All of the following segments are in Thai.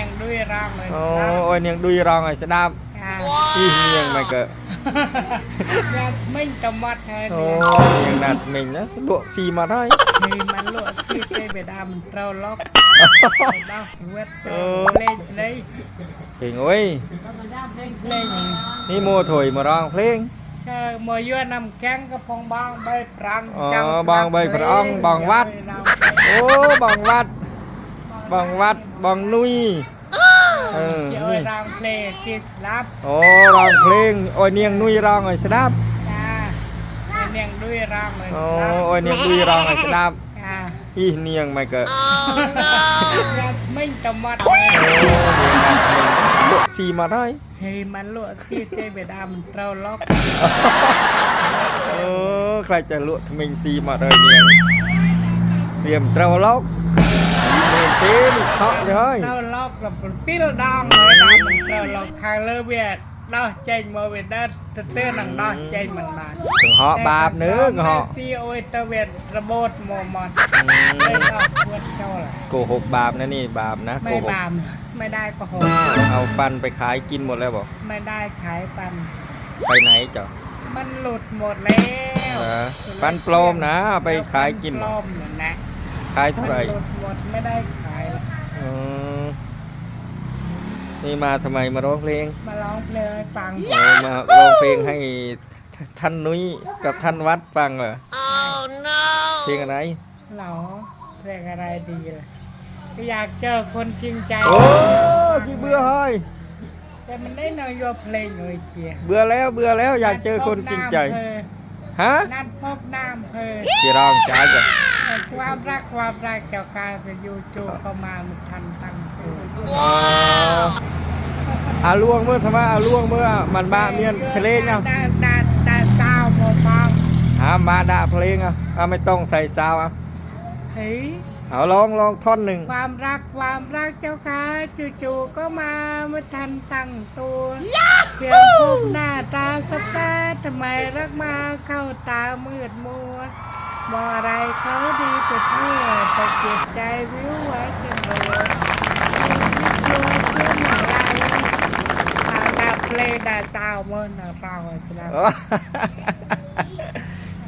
yang duy rong rồi โอ้ยเนียงดุยรองไอ้สดับ à อีเนียงไม่เกิด dạ mình tầm mặt thôi โอ้ยเนียงนาดเหมิงนะลวกซีมาได้ thì mà lộ khi tê bề đà mình trâu lóc đau quét Ờ. lên đây เก่งโอ้ย lên นี่โมถอยมาร้องเพลง Ờ, mà vừa nằm chán cái phong bang bay prang Ờ, bang bay prang, bang vắt. โอ้บังวัด บองวัดบองนุยเออดี๋ยวร้องเพลงกินรับโอ้ร้องเพลงโอ้ยเนียงนุยร้องไอ้สดับจ้าไอ้เนียงดุยร้องเลยโอ้อ้ยเนียงนุ้ยร้องไอ้สดับจ้าอีเนียงไม่เกิดไม่จำมัดสีมาได้เฮ้ยมันลวดที่เจ๊เดามเตาล็อกเออใครจะลวดทำไมสีมาได้เนียงเรียมเตาล็อก ตีนี่เขาะเลยเราล็อกเราปีเดาดองเลยนะเราเราคางเลือเวียดเราใจมเวียดได้เต้นหนังเราเจมันได้เขาะบาปเนื้อเขาะซีโอยตเวียระโบดมอมอนเลยเราปวดเจ้าละโกหกบาปนะนี่บาปนะไม่บาปไม่ได้ก็หกเอาปันไปขายกินหมดแล้วบอกไม่ได้ขายปันไปไหนจ้ะมันหลุดหมดแล้วปันปลอมนะไปขายกินปลอมนะขายเท่าไหร่หมดไม่ได้ขา นี่มาทำไมมาร้องเพลง มาร้องเพลงให้ฟังเออมาร้องเพลงให้ท่านนุ้ยกับท่านวัดฟังเหรอเพลงอะไรเหรอเพลงอะไรดีล่ะก็อยากเจอคนจริงใจ โอ้กี่เบื่อเฮ้ยแต่มันได้นอยโยเพลงเลยเจียเบื่อแล้วเบื่อแล้วอยากเจอคนจริงใจฮะ นัดพบน้ำเพอกี่ร้องจ้าจ้ะ ความรักความรักเจ้าการจะอยู่จูเข้ามามันทันตั้งตัวอ๋ออาล่วงเมื่อทำไมอาล่วงเมื่อมันบาเมียนเพลงอะได้ได้ได้เต้าโมฟังหามาด่าเพลงอะเอาไม่ต้องใส่ซาวอะเฮ้ยเอาลองลองท่อนหนึ่งความรักความรักเจ้าค่ะจู่ๆก็มาไม่ทันตั้งตัวเพียงพบหน้าตาสบตาทำไมรักมาเข้าตามืดมัว บอกอะไรเขาดีไปทั่วแต่เจ็บใจวิวไว้จนโดนชัวเชื่อหน่อยได้ตาดาเพลงดาเต้าเมื่อนาเต้าไอ้สลับ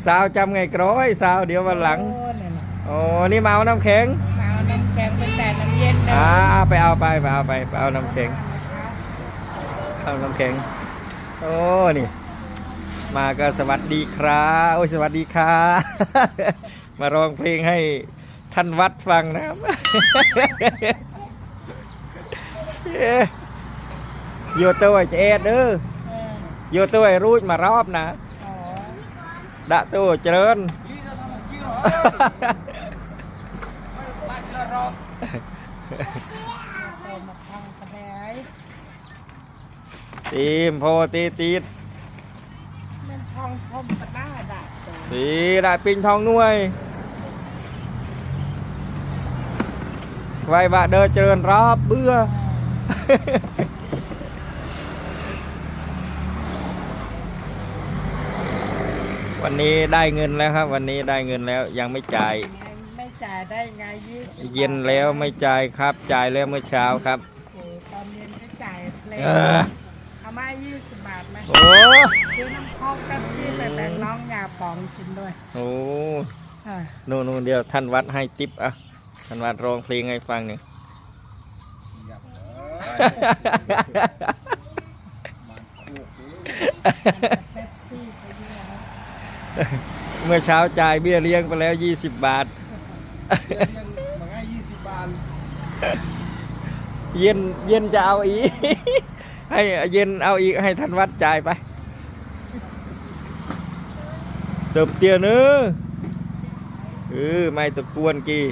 สาวจำไงกร้อยสาวเดี๋ยววันหลัง โอ้เนี่ยนะ โอ้นี่มาเอาน้ำแข็ง เอาน้ำแข็งไปแต่น้ำเย็นนะ อ่าไปเอาไปไปเอาไปไปเอาน้ำแข็งเอาน้ำแข็ง โอ้นี่ มาก็สวัสดีครับโอ้ยสวัสดีค่ะมาร้องเพลงให้ท่านวัดฟังนะครับเอ๊ะโยตัวจะเอ็ดเด้อเออโยตัวรูดมารอบนะอ๋อดะตัวเจริญเอามาทำคะแนนตีมโพตีตีดมันท องทมกระด้าดาตัวตีได้ปิงทองหน่วยไว้บะเดินเจริญรอบเบื่อวันนี้ได้เงินแล้วครับ วันนี้ได้เงินแล้วยังไม่จ่าย ไม่จ่ายได้ไงยืดเย็นแล้วไม่จ่ายครับ จ่ายแล้วเมื่อเช้าครับโอ้ตอนเย็นก็จ่ายเลยเออเอามายี่สิบบาทไหมโอ้ซื้อน้ำพอกกับที่ไปแบ่งน้ องยาปองกินด้วยโหอ่านู่นนู่นเดี๋ยวท่านวัดให้ติปอะท่านวัดร้องเพลงให้ฟังหนึ่งเป๊ปซี่ไปด้วยนะเมื่อเช้าจ่ายเบี้ยเลี้ยงไปแล้ว 20 บาท ยังมาง่ายยี่สิบบาทเย็นเย็นจะเอาอีก ให้เย็นเอาอีกให้ท่านวัดจ่ายไปเติบเตียเนื้อเออไม่ตะกวนกี่